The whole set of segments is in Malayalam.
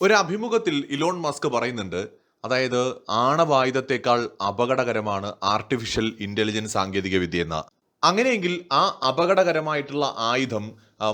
ഒരു അഭിമുഖത്തിൽ ഇലോൺ മസ്ക് പറയുന്നുണ്ട് അതായത് ആണവായുധത്തെക്കാൾ അപകടകരമാണ് ആർട്ടിഫിഷ്യൽ ഇന്റലിജൻസ് സാങ്കേതിക വിദ്യ എന്ന അങ്ങനെയെങ്കിൽ ആ അപകടകരമായിട്ടുള്ള ആയുധം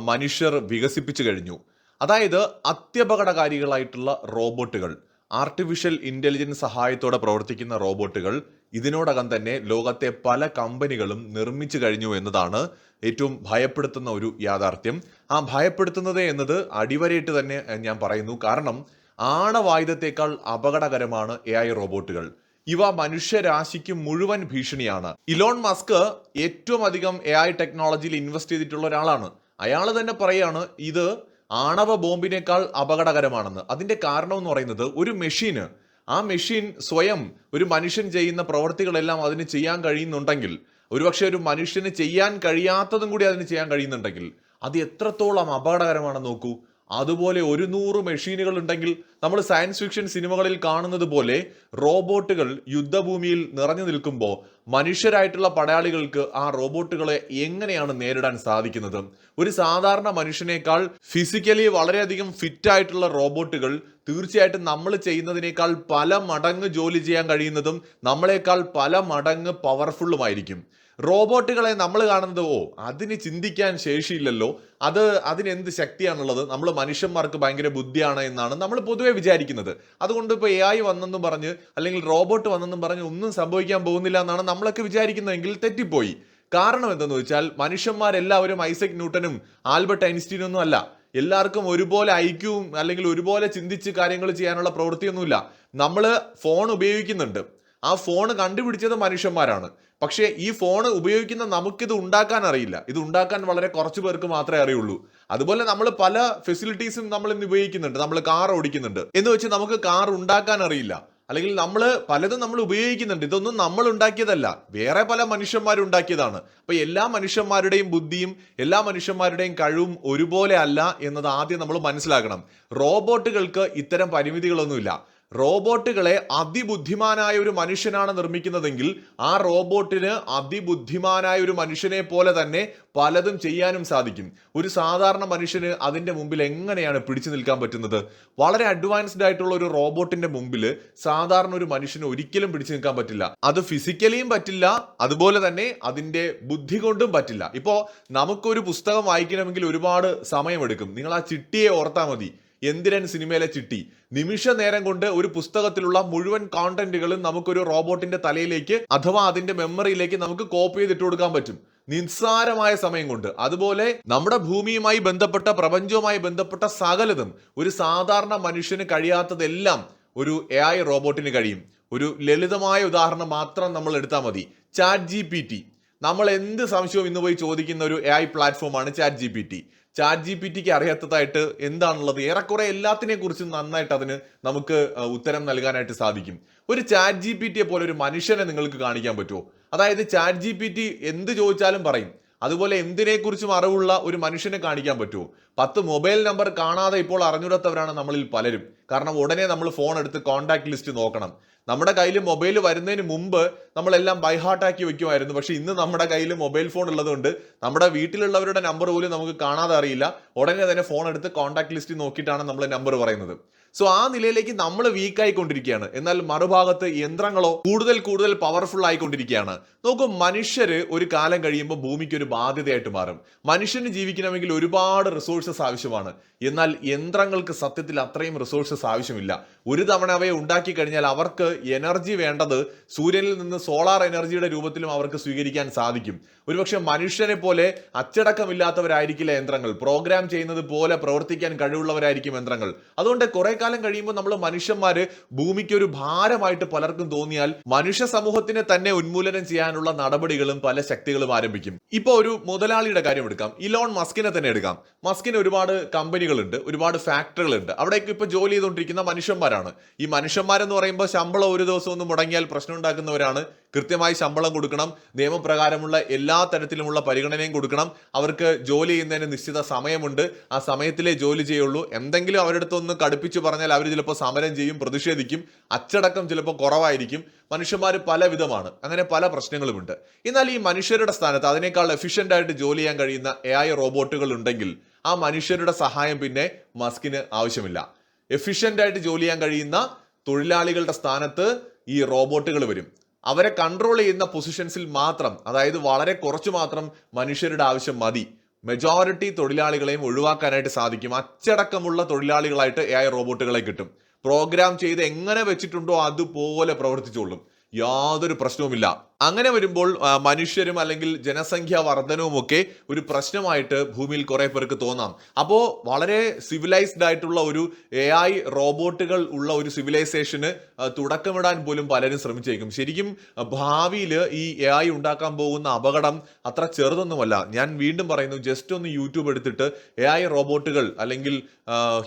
മനുഷ്യർ വികസിപ്പിച്ചു കഴിഞ്ഞു. അതായത് അത്യപകടകാരികളായിട്ടുള്ള റോബോട്ടുകൾ ആർട്ടിഫിഷ്യൽ ഇന്റലിജൻസ് സഹായത്തോടെ പ്രവർത്തിക്കുന്ന റോബോട്ടുകൾ ഇതിനോടകം തന്നെ ലോകത്തെ പല കമ്പനികളും നിർമ്മിച്ചു കഴിഞ്ഞു എന്നതാണ് ഏറ്റവും ഭയപ്പെടുത്തുന്ന ഒരു യാഥാർത്ഥ്യം. ആ ഭയപ്പെടുത്തുന്നത് എന്നത് അടിവരയിട്ട് തന്നെ ഞാൻ പറയുന്നു. കാരണം ആണവായുധത്തെക്കാൾ അപകടകരമാണ് എ ഐ റോബോട്ടുകൾ. ഇവ മനുഷ്യരാശിക്ക് മുഴുവൻ ഭീഷണിയാണ്. ഇലോൺ മസ്ക് ഏറ്റവും അധികം എ ഐ ടെക്നോളജിയിൽ ഇൻവെസ്റ്റ് ചെയ്തിട്ടുള്ള ഒരാളാണ്. അയാൾ തന്നെ പറയാണ് ഇത് ആണവ ബോംബിനേക്കാൾ അപകടകരമാണെന്ന്. അതിന്റെ കാരണം എന്ന് പറയുന്നത് ഒരു മെഷീന് ആ മെഷീൻ സ്വയം ഒരു മനുഷ്യൻ ചെയ്യുന്ന പ്രവൃത്തികളെല്ലാം അതിന് ചെയ്യാൻ കഴിയുന്നുണ്ടെങ്കിൽ ഒരുപക്ഷെ ഒരു മനുഷ്യന് ചെയ്യാൻ കഴിയാത്തതും കൂടി അതിന് ചെയ്യാൻ കഴിയുന്നുണ്ടെങ്കിൽ അത് എത്രത്തോളം അപകടകരമാണെന്ന് നോക്കൂ. അതുപോലെ ഒരു നൂറ് മെഷീനുകൾ ഉണ്ടെങ്കിൽ നമ്മൾ സയൻസ് ഫിക്ഷൻ സിനിമകളിൽ കാണുന്നത് പോലെ റോബോട്ടുകൾ യുദ്ധഭൂമിയിൽ നിറഞ്ഞു നിൽക്കുമ്പോൾ മനുഷ്യരായിട്ടുള്ള പടയാളികൾക്ക് ആ റോബോട്ടുകളെ എങ്ങനെയാണ് നേരിടാൻ സാധിക്കുന്നത്? ഒരു സാധാരണ മനുഷ്യനേക്കാൾ ഫിസിക്കലി വളരെയധികം ഫിറ്റ് ആയിട്ടുള്ള റോബോട്ടുകൾ തീർച്ചയായിട്ടും നമ്മൾ ചെയ്യുന്നതിനേക്കാൾ പല മടങ്ങ് ജോലി ചെയ്യാൻ കഴിയുന്നതും നമ്മളെക്കാൾ പല മടങ്ങ് പവർഫുള്ളുമായിരിക്കും റോബോട്ടുകളെ നമ്മൾ കാണുന്നത് ഓ അതിന് ചിന്തിക്കാൻ ശേഷിയില്ലല്ലോ. അത് അതിനെന്ത് ശക്തിയാണുള്ളത്? നമ്മൾ മനുഷ്യന്മാർക്ക് ഭയങ്കര ബുദ്ധിയാണ് എന്നാണ് നമ്മൾ പൊതുവെ വിചാരിക്കുന്നത്. അതുകൊണ്ട് ഇപ്പോൾ എ ഐ വന്നെന്നും പറഞ്ഞ് അല്ലെങ്കിൽ റോബോട്ട് വന്നെന്നും പറഞ്ഞ് ഒന്നും സംഭവിക്കാൻ പോകുന്നില്ല എന്നാണ് നമ്മളൊക്കെ വിചാരിക്കുന്നതെങ്കിൽ തെറ്റിപ്പോയി. കാരണം എന്തെന്ന് വെച്ചാൽ മനുഷ്യന്മാരെല്ലാവരും ഐസക് ന്യൂട്ടനും ആൽബർട്ട് ഐൻസ്റ്റീനും ഒന്നും അല്ല. എല്ലാവർക്കും ഒരുപോലെ ഐക്യവും അല്ലെങ്കിൽ ഒരുപോലെ ചിന്തിച്ച് കാര്യങ്ങൾ ചെയ്യാനുള്ള പ്രവൃത്തിയൊന്നുമില്ല. നമ്മൾ ഫോൺ ഉപയോഗിക്കുന്നുണ്ട്. ആ ഫോൺ കണ്ടുപിടിച്ചത് മനുഷ്യന്മാരാണ്. പക്ഷേ ഈ ഫോൺ ഉപയോഗിക്കുന്ന നമുക്കിത് ഉണ്ടാക്കാൻ അറിയില്ല. ഇത് ഉണ്ടാക്കാൻ വളരെ കുറച്ച് പേർക്ക് മാത്രമേ അറിയുള്ളൂ. അതുപോലെ നമ്മൾ പല ഫെസിലിറ്റീസും നമ്മൾ ഇന്ന് ഉപയോഗിക്കുന്നുണ്ട്. നമ്മൾ കാർ ഓടിക്കുന്നുണ്ട്. എന്ന് വെച്ച് നമുക്ക് കാർ ഉണ്ടാക്കാൻ അറിയില്ല. അല്ലെങ്കിൽ നമ്മൾ പലതും നമ്മൾ ഉപയോഗിക്കുന്നുണ്ട്. ഇതൊന്നും നമ്മൾ ഉണ്ടാക്കിയതല്ല. വേറെ പല മനുഷ്യന്മാരും ഉണ്ടാക്കിയതാണ്. അപ്പൊ എല്ലാ മനുഷ്യന്മാരുടെയും ബുദ്ധിയും എല്ലാ മനുഷ്യന്മാരുടെയും കഴിവും ഒരുപോലെ അല്ല എന്നത് ആദ്യം നമ്മൾ മനസ്സിലാക്കണം. റോബോട്ടുകൾക്ക് ഇത്തരം പരിമിതികളൊന്നുമില്ല. റോബോട്ടുകളെ അതിബുദ്ധിമാനായ ഒരു മനുഷ്യനാണ് നിർമ്മിക്കുന്നതെങ്കിൽ ആ റോബോട്ടിന് അതിബുദ്ധിമാനായ ഒരു മനുഷ്യനെ പോലെ തന്നെ പലതും ചെയ്യാനും സാധിക്കും. ഒരു സാധാരണ മനുഷ്യന് അതിന്റെ മുമ്പിൽ എങ്ങനെയാണ് പിടിച്ചു നിൽക്കാൻ പറ്റുന്നത്? വളരെ അഡ്വാൻസ്ഡ് ആയിട്ടുള്ള ഒരു റോബോട്ടിന്റെ മുമ്പിൽ സാധാരണ ഒരു മനുഷ്യന് ഒരിക്കലും പിടിച്ചു നിൽക്കാൻ പറ്റില്ല. അത് ഫിസിക്കലിയും പറ്റില്ല അതുപോലെ തന്നെ അതിന്റെ ബുദ്ധി കൊണ്ടും പറ്റില്ല. ഇപ്പോൾ നമുക്കൊരു പുസ്തകം വായിക്കണമെങ്കിൽ ഒരുപാട് സമയമെടുക്കും. നിങ്ങൾ ആ ചിട്ടിയെ ഓർത്താൽ മതി. എന്തിരൻ സിനിമയിലെ ചിട്ടി? നിമിഷ നേരം കൊണ്ട് ഒരു പുസ്തകത്തിലുള്ള മുഴുവൻ കോണ്ടന്റുകളും നമുക്കൊരു റോബോട്ടിന്റെ തലയിലേക്ക് അഥവാ അതിന്റെ മെമ്മറിയിലേക്ക് നമുക്ക് കോപ്പി ചെയ്തിട്ട് കൊടുക്കാൻ പറ്റും. നിസ്സാരമായ സമയം കൊണ്ട്. അതുപോലെ നമ്മുടെ ഭൂമിയുമായി ബന്ധപ്പെട്ട പ്രപഞ്ചവുമായി ബന്ധപ്പെട്ട സകലതും ഒരു സാധാരണ മനുഷ്യന് കഴിയാത്തതെല്ലാം ഒരു എ ഐ റോബോട്ടിന് കഴിയും. ഒരു ലളിതമായ ഉദാഹരണം മാത്രം നമ്മൾ എടുത്താൽ മതി. ചാറ്റ് ജി പി ടി നമ്മൾ എന്ത് സംശയവും ഇന്ന് പോയി ചോദിക്കുന്ന ഒരു എ ഐ പ്ലാറ്റ്ഫോമാണ് chat G P T chat G P tick അറിയാത്തതായിട്ട് എന്താണുള്ളത്? ഏറെക്കുറെ എല്ലാത്തിനെ കുറിച്ചും നന്നായിട്ട് അതിന് നമുക്ക് ഉത്തരം നൽകാനായിട്ട് സാധിക്കും. ഒരു ചാറ്റ് ജി പി ടിയെ പോലെ ഒരു മനുഷ്യനെ നിങ്ങൾക്ക് കാണിക്കാൻ പറ്റുമോ? അതായത് ചാറ്റ് ജി പി ടി എന്ത് ചോദിച്ചാലും പറയും. അതുപോലെ എന്തിനെക്കുറിച്ചും അറിവുള്ള ഒരു മനുഷ്യനെ കാണിക്കാൻ പറ്റുമോ? പത്ത് മൊബൈൽ നമ്പർ കാണാതെ ഇപ്പോൾ അറിഞ്ഞിടത്തവരാണ് നമ്മളിൽ പലരും. കാരണം ഉടനെ നമ്മൾ ഫോൺ എടുത്ത് കോൺടാക്ട് ലിസ്റ്റ് നോക്കണം. നമ്മുടെ കയ്യിൽ മൊബൈൽ വരുന്നതിന് മുമ്പ് നമ്മളെല്ലാം ബൈഹാർട്ടാക്കി വെക്കുമായിരുന്നു. പക്ഷെ ഇന്ന് നമ്മുടെ കയ്യിൽ മൊബൈൽ ഫോൺ ഉള്ളതുകൊണ്ട് നമ്മുടെ വീട്ടിലുള്ളവരുടെ നമ്പർ പോലും നമുക്ക് കാണാതെ അറിയില്ല. ഉടനെ തന്നെ ഫോൺ എടുത്ത് കോൺടാക്ട് ലിസ്റ്റ് നോക്കിയിട്ടാണ് നമ്മൾ നമ്പർ പറയുന്നത്. സോ ആ നിലയിലേക്ക് നമ്മൾ വീക്ക് ആയിക്കൊണ്ടിരിക്കുകയാണ്. എന്നാൽ മറുഭാഗത്ത് യന്ത്രങ്ങളോ കൂടുതൽ കൂടുതൽ പവർഫുൾ ആയിക്കൊണ്ടിരിക്കുകയാണ്. നോക്കൂ മനുഷ്യര് ഒരു കാലം കഴിയുമ്പോൾ ഭൂമിക്ക് ഒരു ബാധ്യതയായിട്ട് മാറും. മനുഷ്യന് ജീവിക്കണമെങ്കിൽ ഒരുപാട് റിസോഴ്സസ് ആവശ്യമാണ്. എന്നാൽ യന്ത്രങ്ങൾക്ക് സത്യത്തിൽ അത്രയും റിസോഴ്സസ് ആവശ്യമില്ല. ഒരു തവണ അവയെ ഉണ്ടാക്കി കഴിഞ്ഞാൽ അവർക്ക് എനർജി വേണ്ടത് സൂര്യനിൽ നിന്ന് സോളാർ എനർജിയുടെ രൂപത്തിലും അവർക്ക് സ്വീകരിക്കാൻ സാധിക്കും. ഒരുപക്ഷെ മനുഷ്യനെ പോലെ അച്ചടക്കമില്ലാത്തവരായിരിക്കില്ല യന്ത്രങ്ങൾ. പ്രോഗ്രാം ചെയ്യുന്നത് പോലെ പ്രവർത്തിക്കാൻ കഴിവുള്ളവരായിരിക്കും യന്ത്രങ്ങൾ. അതുകൊണ്ട് കുറെ കാലം കഴിയുമ്പോൾ നമ്മൾ മനുഷ്യന്മാര് ഭൂമിക്ക് ഒരു ഭാരമായിട്ട് പലർക്കും തോന്നിയാൽ മനുഷ്യ സമൂഹത്തിനെ തന്നെ ഉന്മൂലനം ചെയ്യാനുള്ള നടപടികളും പല ശക്തികളും ആരംഭിക്കും. ഇപ്പൊ ഒരു മുതലാളിയുടെ കാര്യം എടുക്കാം. ഇലോൺ മസ്കിനെ തന്നെ എടുക്കാം. മസ്കിന് ഒരുപാട് കമ്പനികളുണ്ട് ഒരുപാട് ഫാക്ടറികളുണ്ട്. അവിടേക്ക് ഇപ്പൊ ജോലി ചെയ്തുകൊണ്ടിരിക്കുന്ന മനുഷ്യന്മാരാണ്. ഈ മനുഷ്യന്മാരെന്ന് പറയുമ്പോൾ ശമ്പളം ഒരു ദിവസം ഒന്ന് മുടങ്ങിയാൽ പ്രശ്നം ഉണ്ടാക്കുന്നവരാണ് കൃത്യമായി ശമ്പളം കൊടുക്കണം നിയമപ്രകാരമുള്ള എല്ലാ തരത്തിലുമുള്ള പരിഗണനയും കൊടുക്കണം. അവർക്ക് ജോലി ചെയ്യുന്നതിന് നിശ്ചിത സമയമുണ്ട്. ആ സമയത്തിലേ ജോലി ചെയ്യുള്ളൂ. എന്തെങ്കിലും അവരുടെ അടുത്ത് ഒന്ന് കടുപ്പിച്ച് പറഞ്ഞാൽ അവർ ചിലപ്പോൾ സമരം ചെയ്യും പ്രതിഷേധിക്കും. അച്ചടക്കം ചിലപ്പോൾ കുറവായിരിക്കും. മനുഷ്യന്മാർ പലവിധമാണ്. അങ്ങനെ പല പ്രശ്നങ്ങളുമുണ്ട്. എന്നാൽ ഈ മനുഷ്യരുടെ സ്ഥാനത്ത് അതിനേക്കാൾ എഫിഷ്യന്റ് ആയിട്ട് ജോലി ചെയ്യാൻ കഴിയുന്ന എ ഐ റോബോട്ടുകൾ ഉണ്ടെങ്കിൽ ആ മനുഷ്യരുടെ സഹായം പിന്നെ മസ്കിന് ആവശ്യമില്ല. എഫിഷ്യന്റ് ആയിട്ട് ജോലി ചെയ്യാൻ കഴിയുന്ന തൊഴിലാളികളുടെ സ്ഥാനത്ത് ഈ റോബോട്ടുകൾ വരും. അവരെ കൺട്രോൾ ചെയ്യുന്ന പൊസിഷൻസിൽ മാത്രം അതായത് വളരെ കുറച്ച് മാത്രം മനുഷ്യരുടെ ആവശ്യം മതി. മെജോറിറ്റി തൊഴിലാളികളെയും ഒഴിവാക്കാനായിട്ട് സാധിക്കും. അച്ചടക്കമുള്ള തൊഴിലാളികളായിട്ട് എ ഐ റോബോട്ടുകളെ കിട്ടും. പ്രോഗ്രാം ചെയ്ത് എങ്ങനെ വെച്ചിട്ടുണ്ടോ അതുപോലെ പ്രവർത്തിച്ചോളും. യാതൊരു പ്രശ്നവുമില്ല. അങ്ങനെ വരുമ്പോൾ മനുഷ്യരും അല്ലെങ്കിൽ ജനസംഖ്യ വർധനവും ഒക്കെ ഒരു പ്രശ്നമായിട്ട് ഭൂമിയിൽ കുറെ പേർക്ക് തോന്നാം. അപ്പോൾ വളരെ സിവിലൈസ്ഡ് ആയിട്ടുള്ള ഒരു എ ഐ റോബോട്ടുകൾ ഉള്ള ഒരു സിവിലൈസേഷന് തുടക്കമിടാൻ പോലും പലരും ശ്രമിച്ചേക്കും. ശരിക്കും ഭാവിയിൽ ഈ എ ഐ ഉണ്ടാക്കാൻ പോകുന്ന അപകടം അത്ര ചെറുതൊന്നുമല്ല. ഞാൻ വീണ്ടും പറയുന്നു ജസ്റ്റ് ഒന്ന് യൂട്യൂബ് എടുത്തിട്ട് എ ഐ റോബോട്ടുകൾ അല്ലെങ്കിൽ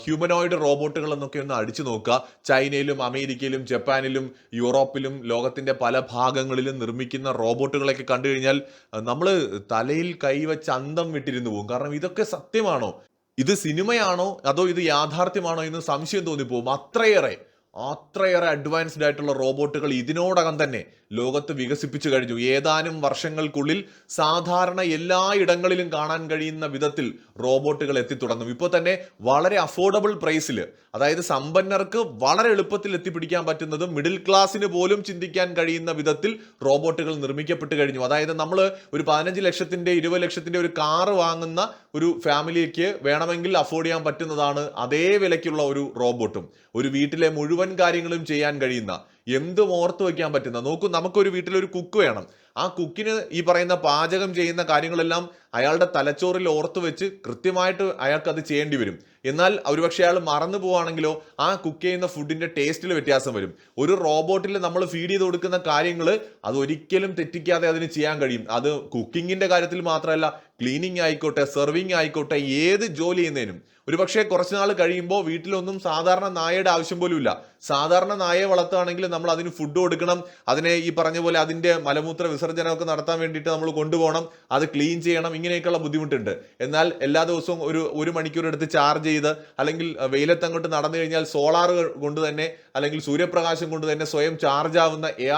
ഹ്യൂമനോയിഡ് റോബോട്ടുകൾ എന്നൊക്കെ ഒന്ന് അടിച്ചു നോക്കുക. ചൈനയിലും അമേരിക്കയിലും ജപ്പാനിലും യൂറോപ്പിലും ലോകത്തിന്റെ പല ഭാഗങ്ങളിലും നിർമ്മിക്കുന്ന റോബോട്ടുകളൊക്കെ കണ്ടു കഴിഞ്ഞാൽ നമ്മൾ തലയിൽ കൈവച്ച് അന്തം വിട്ടിരുന്നു പോകും. കാരണം ഇതൊക്കെ സത്യമാണോ? ഇത് സിനിമയാണോ? അതോ ഇത് യാഥാർത്ഥ്യമാണോ എന്ന് സംശയം തോന്നിപ്പോകും. അത്രയേറെ. അത്രയേറെ അഡ്വാൻസ്ഡ് ആയിട്ടുള്ള റോബോട്ടുകൾ ഇതിനോടകം തന്നെ ലോകത്ത് വികസിപ്പിച്ചു കഴിഞ്ഞു. ഏതാനും വർഷങ്ങൾക്കുള്ളിൽ സാധാരണ എല്ലാ ഇടങ്ങളിലും കാണാൻ കഴിയുന്ന വിധത്തിൽ റോബോട്ടുകൾ എത്തിത്തുടങ്ങും ഇപ്പോൾ തന്നെ വളരെ അഫോർഡബിൾ പ്രൈസിൽ അതായത് സമ്പന്നർക്ക് വളരെ എളുപ്പത്തിൽ എത്തിപ്പിടിക്കാൻ പറ്റുന്നതും മിഡിൽ ക്ലാസ്സിന് പോലും ചിന്തിക്കാൻ കഴിയുന്ന വിധത്തിൽ റോബോട്ടുകൾ നിർമ്മിക്കപ്പെട്ട് കഴിഞ്ഞു. അതായത് നമ്മൾ ഒരു പതിനഞ്ച് ലക്ഷത്തിന്റെ ഇരുപത് ലക്ഷത്തിന്റെ ഒരു കാറ് വാങ്ങുന്ന ഒരു ഫാമിലിക്ക് വേണമെങ്കിൽ അഫോർഡ് ചെയ്യാൻ പറ്റുന്നതാണ് അതേ വിലയ്ക്കുള്ള ഒരു റോബോട്ടും. ഒരു വീട്ടിലെ മുഴുവൻ കാര്യങ്ങളും ചെയ്യാൻ കഴിയുന്ന എന്തും ഓർത്തു വയ്ക്കാൻ പറ്റുന്ന നോക്കൂ നമുക്കൊരു വീട്ടിലൊരു കുക്ക് വേണം. ആ കുക്കിന് ഈ പറയുന്ന പാചകം ചെയ്യുന്ന കാര്യങ്ങളെല്ലാം അയാളുടെ തലച്ചോറിൽ ഓർത്തു വെച്ച് കൃത്യമായിട്ട് അയാൾക്ക് അത് ചെയ്യേണ്ടി വരും. എന്നാൽ ഒരുപക്ഷെ അയാൾ മറന്നു പോവാണെങ്കിലോ ആ കുക്ക് ചെയ്യുന്ന ഫുഡിന്റെ ടേസ്റ്റിൽ വ്യത്യാസം വരും. ഒരു റോബോട്ടിൽ നമ്മൾ ഫീഡ് ചെയ്ത് കൊടുക്കുന്ന കാര്യങ്ങൾ അത് ഒരിക്കലും തെറ്റിക്കാതെ അതിന് ചെയ്യാൻ കഴിയും. അത് കുക്കിങ്ങിന്റെ കാര്യത്തിൽ മാത്രമല്ല ക്ലീനിങ് ആയിക്കോട്ടെ സെർവിങ് ആയിക്കോട്ടെ ഏത് ജോലി ചെയ്യുന്നതിനും. ഒരുപക്ഷെ കുറച്ച് നാൾ കഴിയുമ്പോൾ വീട്ടിലൊന്നും സാധാരണ നായയുടെ ആവശ്യം പോലും ഇല്ല സാധാരണ നായയെ വളർത്തുകയാണെങ്കിൽ നമ്മൾ അതിന് ഫുഡ് കൊടുക്കണം. അതിനെ ഈ പറഞ്ഞ പോലെ അതിന്റെ മലമൂത്ര വിസർജനമൊക്കെ നടത്താൻ വേണ്ടിയിട്ട് നമ്മൾ കൊണ്ടുപോകണം. അത് ക്ലീൻ ചെയ്യണം. ഇങ്ങനെയൊക്കെയുള്ള ബുദ്ധിമുട്ടുണ്ട്. എന്നാൽ എല്ലാ ദിവസവും ഒരു ഒരു മണിക്കൂർ എടുത്ത് ചാർജ് ചെയ്ത് അല്ലെങ്കിൽ വെയിലത്ത് അങ്ങോട്ട് നടന്നു കഴിഞ്ഞാൽ സോളാർ കൊണ്ട് തന്നെ അല്ലെങ്കിൽ സൂര്യപ്രകാശം കൊണ്ട് തന്നെ സ്വയം ചാർജ് ആവുന്ന എ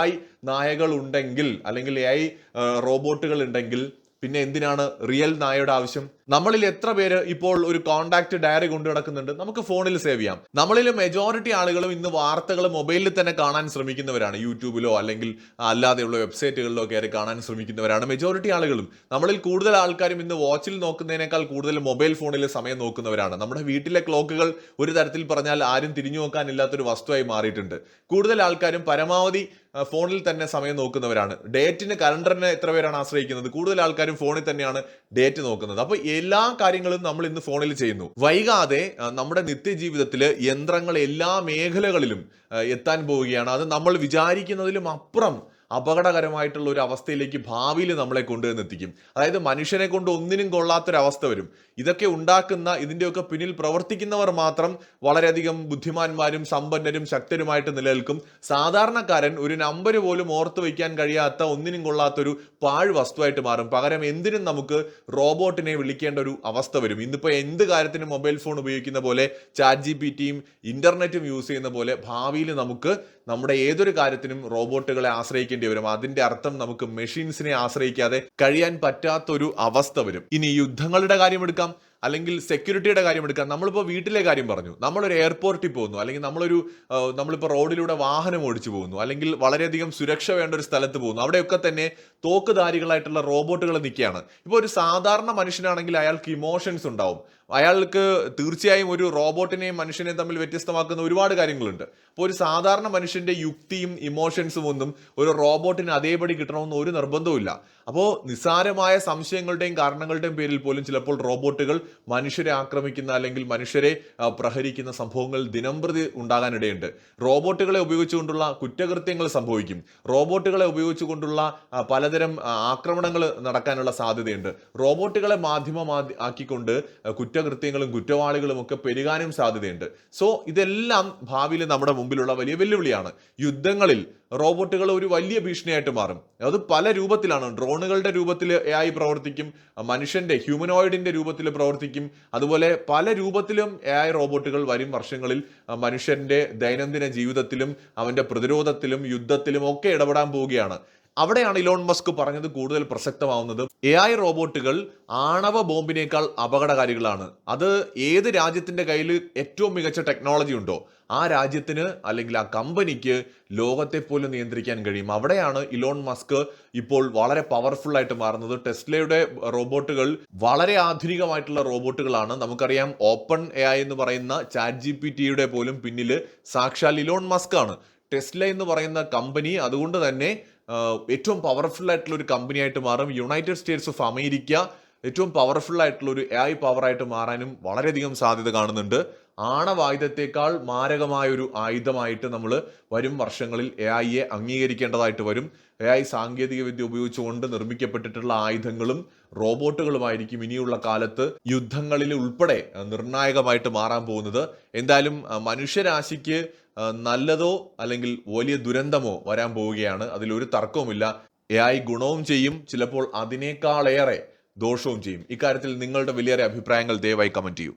നായകൾ ഉണ്ടെങ്കിൽ അല്ലെങ്കിൽ എ റോബോട്ടുകൾ ഉണ്ടെങ്കിൽ പിന്നെ എന്തിനാണ് റിയൽ നായയുടെ ആവശ്യം? നമ്മളിൽ എത്ര പേര് ഇപ്പോൾ ഒരു കോണ്ടാക്ട് ഡയറി കൊണ്ടു നടക്കുന്നുണ്ട് നമുക്ക് ഫോണിൽ സേവ് ചെയ്യാം. നമ്മളിൽ മെജോറിറ്റി ആളുകളും ഇന്ന് വാർത്തകൾ മൊബൈലിൽ തന്നെ കാണാൻ ശ്രമിക്കുന്നവരാണ്. യൂട്യൂബിലോ അല്ലെങ്കിൽ അല്ലാതെയുള്ള വെബ്സൈറ്റുകളിലോ കയറി കാണാൻ ശ്രമിക്കുന്നവരാണ് മെജോറിറ്റി ആളുകളും. നമ്മളിൽ കൂടുതൽ ആൾക്കാരും ഇന്ന് വാച്ചിൽ നോക്കുന്നതിനേക്കാൾ കൂടുതൽ മൊബൈൽ ഫോണിൽ സമയം നോക്കുന്നവരാണ്. നമ്മുടെ വീട്ടിലെ ക്ലോക്കുകൾ ഒരു തരത്തിൽ പറഞ്ഞാൽ ആരും തിരിഞ്ഞു നോക്കാനില്ലാത്തൊരു വസ്തുവായി മാറിയിട്ടുണ്ട്. കൂടുതൽ ആൾക്കാരും പരമാവധി ഫോണിൽ തന്നെ സമയം നോക്കുന്നവരാണ്. ഡേറ്റിന് കലണ്ടറിനെ എത്ര പേരാണ് ആശ്രയിക്കുന്നത്? കൂടുതൽ ആൾക്കാരും ഫോണിൽ തന്നെയാണ് ഡേറ്റ് നോക്കുന്നത്. അപ്പോൾ എല്ലാ കാര്യങ്ങളും നമ്മൾ ഇന്ന് ഫോണിൽ ചെയ്യുന്നു. വൈകാതെ നമ്മുടെ നിത്യജീവിതത്തിൽ യന്ത്രങ്ങൾ എല്ലാ മേഖലകളിലും എത്താൻ പോവുകയാണ്. അത് നമ്മൾ വിചാരിക്കുന്നതിലും അപ്പുറം അപകടകരമായിട്ടുള്ള ഒരു അവസ്ഥയിലേക്ക് ഭാവിയിൽ നമ്മളെ കൊണ്ടുവന്നെത്തിക്കും. അതായത് മനുഷ്യനെ കൊണ്ട് ഒന്നിനും കൊള്ളാത്തൊരവസ്ഥ വരും. ഇതൊക്കെ ഉണ്ടാക്കുന്ന ഇതിന്റെയൊക്കെ പിന്നിൽ പ്രവർത്തിക്കുന്നവർ മാത്രം വളരെയധികം ബുദ്ധിമാന്മാരും സമ്പന്നരും ശക്തരുമായിട്ട് നിലനിൽക്കും. സാധാരണക്കാരൻ ഒരു നമ്പർ പോലും ഓർത്തു വയ്ക്കാൻ കഴിയാത്ത ഒന്നിനും കൊള്ളാത്തൊരു പാഴ് വസ്തുവായിട്ട് മാറും. പകരം എന്തിനും നമുക്ക് റോബോട്ടിനെ വിളിക്കേണ്ട ഒരു അവസ്ഥ വരും. ഇന്നിപ്പോൾ എന്ത് കാര്യത്തിനും മൊബൈൽ ഫോൺ ഉപയോഗിക്കുന്ന പോലെ ചാറ്റ് ജി പി ടിയും ഇന്റർനെറ്റും യൂസ് ചെയ്യുന്ന പോലെ ഭാവിയിൽ നമുക്ക് നമ്മുടെ ഏതൊരു കാര്യത്തിനും റോബോട്ടുകളെ ആശ്രയിക്കേണ്ടി വരും. അതിന്റെ അർത്ഥം നമുക്ക് മെഷീൻസിനെ ആശ്രയിക്കാതെ കഴിയാൻ പറ്റാത്തൊരു അവസ്ഥ വരും. ഇനി യുദ്ധങ്ങളുടെ കാര്യം എടുക്കാം അല്ലെങ്കിൽ സെക്യൂരിറ്റിയുടെ കാര്യം എടുക്കാം. നമ്മളിപ്പോൾ വീട്ടിലെ കാര്യം പറഞ്ഞു. നമ്മളൊരു എയർപോർട്ടിൽ പോകുന്നു. അല്ലെങ്കിൽ നമ്മളൊരു നമ്മളിപ്പോൾ റോഡിലൂടെ വാഹനം ഓടിച്ചു പോകുന്നു. അല്ലെങ്കിൽ വളരെയധികം സുരക്ഷ വേണ്ട ഒരു സ്ഥലത്ത് പോകുന്നു. അവിടെയൊക്കെ തന്നെ തോക്കുധാരികളായിട്ടുള്ള റോബോട്ടുകൾ നിൽക്കുകയാണ്. ഇപ്പോൾ ഒരു സാധാരണ മനുഷ്യനാണെങ്കിൽ അയാൾക്ക് ഇമോഷൻസ് ഉണ്ടാവും. അയാൾക്ക് തീർച്ചയായും ഒരു റോബോട്ടിനെയും മനുഷ്യനെയും തമ്മിൽ വ്യത്യസ്തമാക്കുന്ന ഒരുപാട് കാര്യങ്ങളുണ്ട്. അപ്പോൾ ഒരു സാധാരണ മനുഷ്യന്റെ യുക്തിയും ഇമോഷൻസും ഒന്നും ഒരു റോബോട്ടിന് അതേപടി കിട്ടണമെന്ന് ഒരു നിർബന്ധവുമില്ല. അപ്പോൾ നിസ്സാരമായ സംശയങ്ങളുടെയും കാരണങ്ങളുടെയും പേരിൽ പോലും ചിലപ്പോൾ റോബോട്ടുകൾ മനുഷ്യരെ ആക്രമിക്കുന്ന അല്ലെങ്കിൽ മനുഷ്യരെ പ്രഹരിക്കുന്ന സംഭവങ്ങൾ ദിനംപ്രതി ഉണ്ടാകാനിടയുണ്ട്. റോബോട്ടുകളെ ഉപയോഗിച്ചുകൊണ്ടുള്ള കുറ്റകൃത്യങ്ങൾ സംഭവിക്കും. റോബോട്ടുകളെ ഉപയോഗിച്ചുകൊണ്ടുള്ള പലതരം ആക്രമണങ്ങൾ നടക്കാനുള്ള സാധ്യതയുണ്ട്. റോബോട്ടുകളെ മാധ്യമമാ ആക്കിക്കൊണ്ട് ആ, കുറ്റകൃത്യങ്ങളും കുറ്റവാളികളും ഒക്കെ പെരുകാനും സാധ്യതയുണ്ട്. സോ ഇതെല്ലാം ഭാവിയിൽ നമ്മുടെ മുമ്പിലുള്ള വലിയ വെല്ലുവിളിയാണ്. യുദ്ധങ്ങളിൽ റോബോട്ടുകൾ ഒരു വലിയ ഭീഷണിയായിട്ട് മാറും. അത് പല രൂപത്തിലാണ്. ഡ്രോണുകളുടെ രൂപത്തിൽ ഐ പ്രവർത്തിക്കും മനുഷ്യന്റെ ഹ്യൂമനോയിഡിന്റെ രൂപത്തിൽ പ്രവർത്തിക്കും. അതുപോലെ പല രൂപത്തിലും എ ഐ റോബോട്ടുകൾ വരും വർഷങ്ങളിൽ. മനുഷ്യന്റെ ദൈനംദിന ജീവിതത്തിലും അവന്റെ പ്രതിരോധത്തിലും യുദ്ധത്തിലും ഒക്കെ ഇടപെടാൻ പോവുകയാണ്. അവിടെയാണ് ഇലോൺ മസ്ക് പറഞ്ഞത് കൂടുതൽ പ്രസക്തമാവുന്നത്. എ ഐ റോബോട്ടുകൾ ആണവ ബോംബിനേക്കാൾ അപകടകാരികളാണ്. അത് ഏത് രാജ്യത്തിന്റെ കയ്യിൽ ഏറ്റവും മികച്ച ടെക്നോളജി ഉണ്ടോ ആ രാജ്യത്തിന് അല്ലെങ്കിൽ ആ കമ്പനിക്ക് ലോകത്തെ പോലും നിയന്ത്രിക്കാൻ കഴിയും. അവിടെയാണ് ഇലോൺ മസ്ക് ഇപ്പോൾ വളരെ പവർഫുൾ ആയിട്ട് മാറുന്നത്. ടെസ്ലയുടെ റോബോട്ടുകൾ വളരെ ആധുനികമായിട്ടുള്ള റോബോട്ടുകളാണ്. നമുക്കറിയാം ഓപ്പൺ എ എന്ന് പറയുന്ന ചാറ്റ് ജി പി ടിയുടെ പോലും പിന്നിൽ സാക്ഷാൽ ഇലോൺ മസ്ക് ആണ് ടെസ്ല എന്ന് പറയുന്ന കമ്പനി അതുകൊണ്ട് തന്നെ ഏറ്റവും പവർഫുൾ ആയിട്ടുള്ള ഒരു കമ്പനി ആയിട്ട് മാറും. യുണൈറ്റഡ് സ്റ്റേറ്റ്സ് ഓഫ് അമേരിക്ക ഏറ്റവും പവർഫുൾ ആയിട്ടുള്ള ഒരു എ ഐ പവറായിട്ട് മാറാനും വളരെയധികം സാധ്യത കാണുന്നുണ്ട്. ആണവായുധത്തെക്കാൾ മാരകമായ ഒരു ആയുധമായിട്ട് നമ്മൾ വരും വർഷങ്ങളിൽ എ ഐയെ അംഗീകരിക്കേണ്ടതായിട്ട് വരും. എ ഐ സാങ്കേതികവിദ്യ ഉപയോഗിച്ചുകൊണ്ട് നിർമ്മിക്കപ്പെട്ടിട്ടുള്ള ആയുധങ്ങളും റോബോട്ടുകളുമായിരിക്കും ഇനിയുള്ള കാലത്ത് യുദ്ധങ്ങളിൽ ഉൾപ്പെടെ നിർണായകമായിട്ട് മാറാൻ പോകുന്നത്. എന്തായാലും മനുഷ്യരാശിക്ക് നല്ലതോ അല്ലെങ്കിൽ വലിയ ദുരന്തമോ വരാൻ പോവുകയാണ്. അതിലൊരു തർക്കവുമില്ല. എ ഐ ഗുണവും ചെയ്യും. ചിലപ്പോൾ അതിനേക്കാളേറെ ദോഷവും ചെയ്യും. ഇക്കാര്യത്തിൽ നിങ്ങളുടെ വലിയേറെ അഭിപ്രായങ്ങൾ ദയവായി കമന്റ് ചെയ്യൂ.